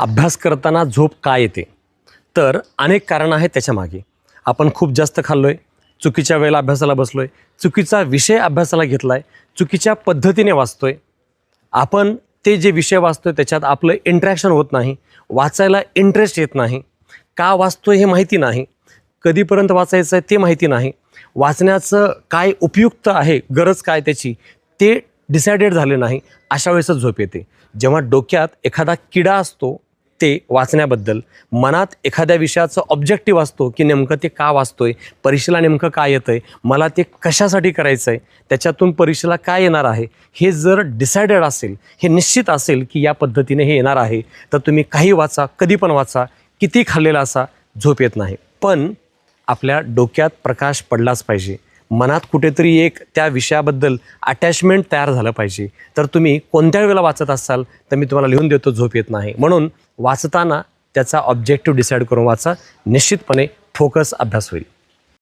अभ्यास करताना झोप का येते? तर अनेक कारणं आहेत त्याच्यामागे आपण खूप जास्त खाल्लो आहे चुकीच्या वेळेला अभ्यासाला बसलो आहे चुकीचा विषय अभ्यासाला घेतला आहे चुकीच्या पद्धतीने वाचतो आहे आपण ते जे विषय वाचतोय त्याच्यात आपलं इंट्रॅक्शन होत नाही वाचायला इंटरेस्ट येत नाही. का वाचतो हे माहिती नाही. कधीपर्यंत वाचायचं आहे ते माहिती नाही. वाचण्याचं काय उपयुक्त आहे गरज काय त्याची ते डिसायडेड झाले नाही अशा वेळेसच झोप येते. जेव्हा डोक्यात एखादा किडा असतो ते वाचण्याबद्दल मनात एखाद्या विषयाचं ऑब्जेक्टिव्ह असतो की नेमकं ते का वाचतो आहे परीक्षेला नेमकं काय येतं आहे मला ते कशासाठी करायचं आहे त्याच्यातून परीक्षेला काय येणार आहे हे जर डिसायडेड असेल हे निश्चित असेल की या पद्धतीने हे येणार आहे तर तुम्ही काही वाचा कधी पण वाचा किती खाल्लेला असा झोप येत नाही. पण आपल्या डोक्यात प्रकाश पडलाच पाहिजे. मनात कुठेतरी एक त्या विषयाबद्दल अटॅचमेंट तयार झालं पाहिजे. तर तुम्ही कोणत्या वेळेला वाचत असाल तर मी तुम्हाला लिहून देतो झोप येत नाही. म्हणून वाचताना त्याचा ऑब्जेक्टिव्ह डिसाईड करून वाचा. निश्चितपणे फोकस अभ्यास होईल.